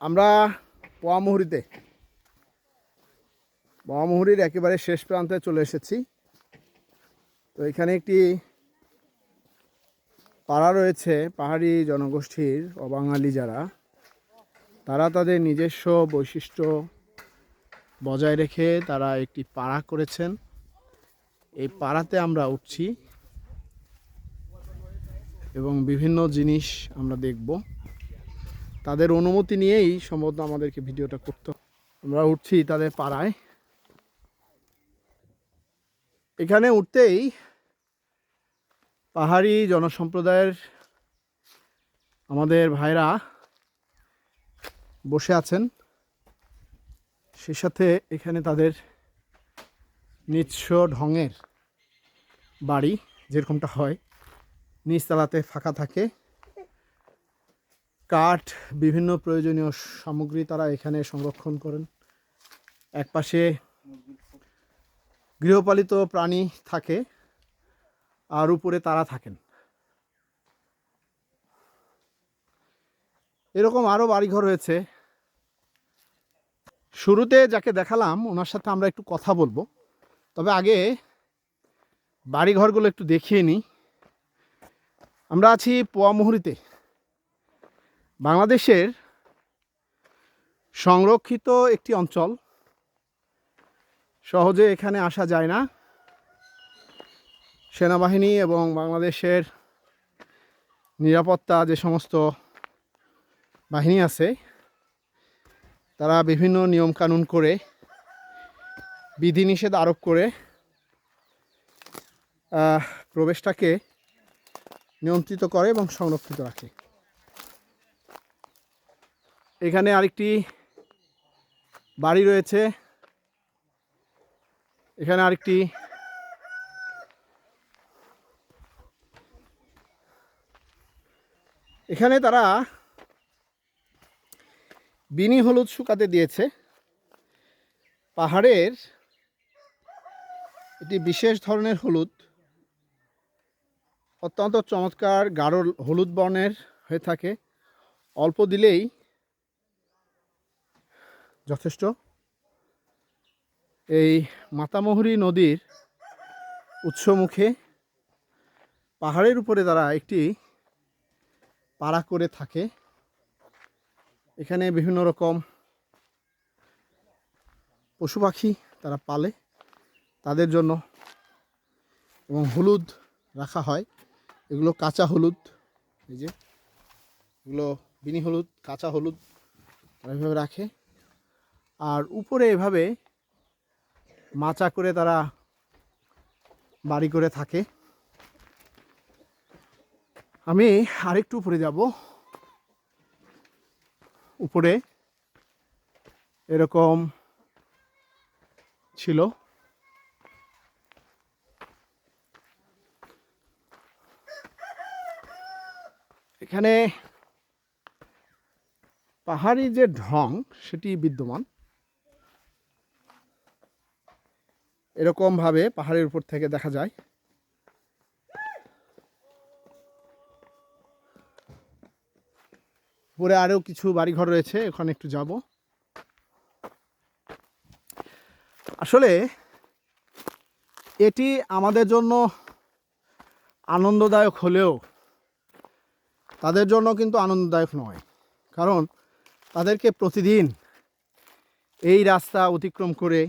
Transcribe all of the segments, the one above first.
আমরা পোয়ামুহুরিতে, পোয়ামুহুরির একেবারে শেষ প্রান্তে চলে এসেছি। তো এখানে একটি পাড়া রয়েছে, পাহাড়ি জনগোষ্ঠীর অবাঙালি যারা। তারা তাদের নিজস্ব বৈশিষ্ট্য বজায় রেখে তারা একটি পাড়া করেছেন। এই পাড়াতে আমরা উঠছি এবং বিভিন্ন জিনিস আমরা দেখব। তাদের অনুমতি নিয়েই সম্ভবত আমাদেরকে ভিডিওটা করতে। আমরা উঠছি তাদের পাড়ায়। এখানে উঠতেই পাহাড়ি জনসম্প্রদায়ের আমাদের ভাইরা বসে আছেন। সে সাথে এখানে তাদের নিঃস্ব ঢঙের বাড়ি, যেরকমটা হয়। নিচতলাতে ফাঁকা থাকে। কাঠ, বিভিন্ন প্রয়োজনীয় সামগ্রী তারা এখানে সংরক্ষণ করেন। একপাশে গৃহপালিত প্রাণী থাকে, আর উপরে তারা থাকেন। এরকম আরও বাড়িঘর রয়েছে। শুরুতে যাকে দেখালাম, ওনার সাথে আমরা একটু কথা বলব। তবে আগে বাড়িঘরগুলো একটু দেখিয়ে নিই। আমরা আছি পোয়ামুহুরিতে। বাংলাদেশের সংরক্ষিত একটি অঞ্চল। সহজে এখানে আসা যায় না। সেনাবাহিনী এবং বাংলাদেশের নিরাপত্তা যে সমস্ত বাহিনী আছে, তারা বিভিন্ন নিয়মকানুন করে, বিধিনিষেধ আরোপ করে প্রবেশটাকে নিয়ন্ত্রিত করে এবং সংরক্ষিত রাখে। এখানে আরেকটি বাড়ি রয়েছে। এখানে আরেকটি এখানে তারা বিনি হলুদ শুকাতে দিয়েছে। পাহাড়ের এটি বিশেষ ধরনের হলুদ। অত্যন্ত চমৎকার গাঢ় হলুদ বর্ণের হয়ে থাকে। অল্প দিলেই যথেষ্ট? এই মাতামহুরী নদীর উৎসমুখে পাহাড়ের উপরে তারা একটি পাড়া করে থাকে। এখানে বিভিন্ন রকম পশু পাখি তারা পালে, তাদের জন্য এবং হলুদ রাখা হয়। এগুলো কাঁচা হলুদ, এই যে। এগুলো বিনি হলুদ, কাঁচা হলুদ তারা এভাবে রাখে। আর উপরে এভাবে মাচা করে তারা বাড়ি করে থাকে। আমি আরেকটু উপরে যাব। উপরে এরকম ছিল। এখানে পাহাড়ি যে ঢং, সেটি বিদ্যমান। এরকমভাবে পাহাড়ের উপর থেকে দেখা যায়। উপরে আরও কিছু বাড়িঘর রয়েছে, ওখানে একটু যাব। আসলে এটি আমাদের জন্য আনন্দদায়ক হলেও তাদের জন্য কিন্তু আনন্দদায়ক নয়। কারণ তাদেরকে প্রতিদিন এই রাস্তা অতিক্রম করে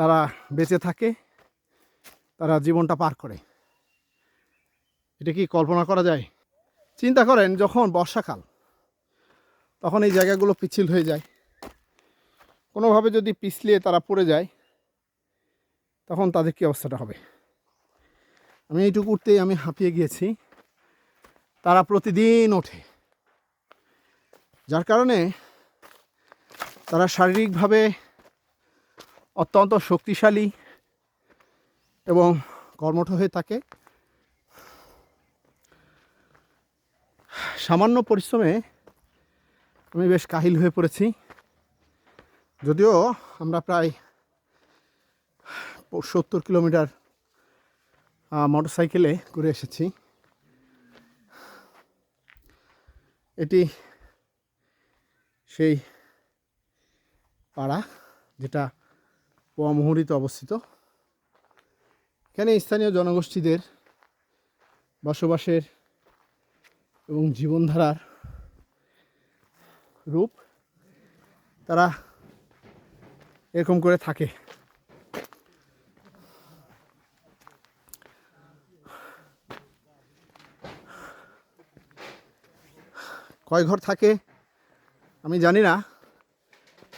তারা বেঁচে থাকে, তারা জীবনটা পার করে। এটা কি কল্পনা করা যায়? চিন্তা করেন, যখন বর্ষাকাল, তখন এই জায়গাগুলো পিছিল হয়ে যায়। কোনোভাবে যদি পিছলিয়ে তারা পড়ে যায়, তখন তাদের কী অবস্থাটা হবে? আমি এইটুকু উঠতেই আমি হাঁপিয়ে গিয়েছি। তারা প্রতিদিন ওঠে। যার কারণে তারা শারীরিকভাবে অত্যন্ত শক্তিশালী এবং কর্মঠ হয়ে থাকে। সামান্য পরিশ্রমে আমি বেশ কাহিল হয়ে পড়েছি। যদিও আমরা প্রায় সত্তর কিলোমিটার মোটর সাইকেলে ঘুরে এসেছি। এটি সেই পাড়া যেটা পোয়ামুহুরিতে অবস্থিত। এখানে স্থানীয় জনগোষ্ঠীদের বসবাসের এবং জীবনধারার রূপ তারা এরকম করে থাকে। কয় ঘর থাকে আমি জানি না।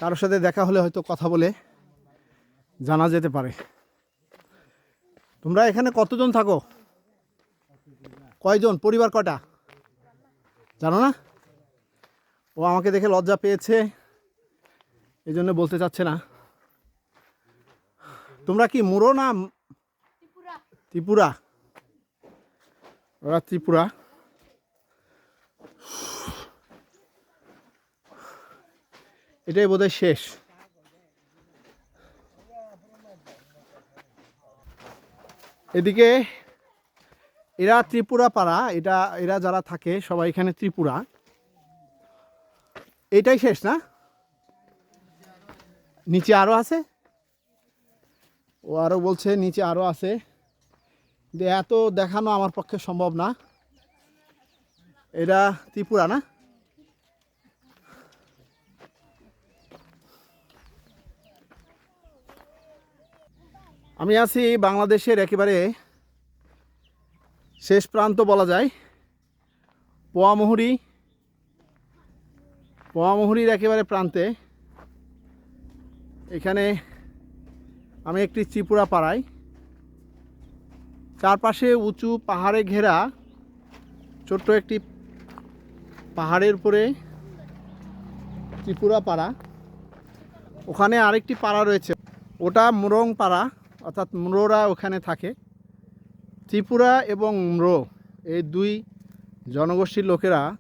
কারোর সাথে দেখা হলে হয়তো কথা বলে জানা যেতে পারে। তোমরা এখানে কতজন থাকো? কয়জন? পরিবার কটা জানো না? ও আমাকে দেখে লজ্জা পেয়েছে এই জন্য বলতে চাচ্ছে না। তোমরা কি মুরো না ত্রিপুরা? ওরা ত্রিপুরা। এটাই বোধহয় শেষ। এদিকে এরা ত্রিপুরা পাড়া, এটা, এরা যারা থাকে সবাই এখানে ত্রিপুরা। এটাই শেষ না? নিচে আরও আছে? ও আরও বলছে নিচে আরও আছে। এত দেখানো আমার পক্ষে সম্ভব না। এটা ত্রিপুরা না? আমি আছি বাংলাদেশের একেবারে শেষ প্রান্ত বলা যায়। পোয়ামুহুরি, পোয়ামুহুরির একেবারে প্রান্তে। এখানে আমি একটি ত্রিপুরা পাড়ায়। চারপাশে উঁচু পাহাড়ে ঘেরা ছোট্ট একটি পাহাড়ের উপরে ত্রিপুরা পাড়া। ওখানে আরেকটি পাড়া রয়েছে। ওটা মুরং পাড়া। অর্থাৎ ম্রোরা ওখানে থাকে। ত্রিপুরা এবং ম্রো এই দুই জনগোষ্ঠীর লোকেরা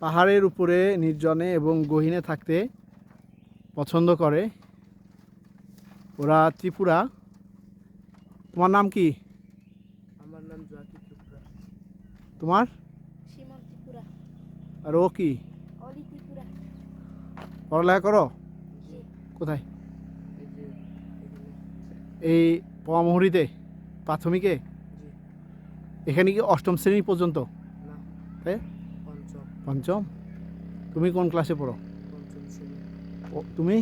পাহাড়ের উপরে নির্জনে এবং গহীনে থাকতে পছন্দ করে। ওরা ত্রিপুরা। তোমার নাম কি? আমার নাম ত্রিপুরা। তোমার? ত্রিপুরা। আর ও কি? পড়ালেখা করো? কোথায়? এই পোয়ামুহুরিতে প্রাথমিকে? এখানে কি অষ্টম শ্রেণি পর্যন্ত? তাই? পঞ্চম। তুমি কোন ক্লাসে পড়ো? তুমি?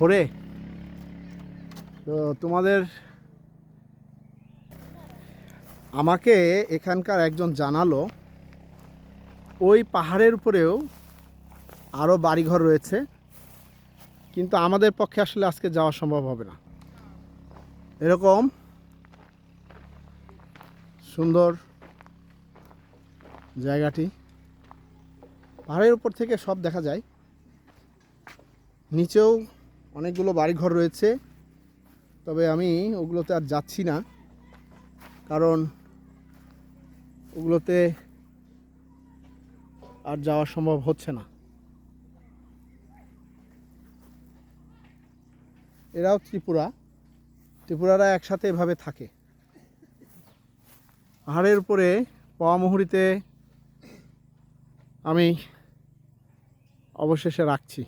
পড়ে তো তোমাদের আমাকে এখানকার একজন জানালো ওই পাহাড়ের উপরেও আরও বাড়িঘর রয়েছে কিন্তু আমাদের পক্ষে আসলে আজকে যাওয়া সম্ভব হবে না। এরকম। সুন্দর জায়গাটি। পাহাড়ের উপর থেকে সব দেখা যায়। নিচেও অনেকগুলো বাড়িঘর রয়েছে। তবে আমি ওগুলোতে আর যাচ্ছি না। কারণ ওগুলোতে আর যাওয়া সম্ভব হচ্ছে না। এরাও ত্রিপুরা। ত্রিপুরারা একসাথে এভাবে থাকে। পাহাড়ের উপরে পাওয়া মুহুরিতে আমি অবশেষে রাখছি।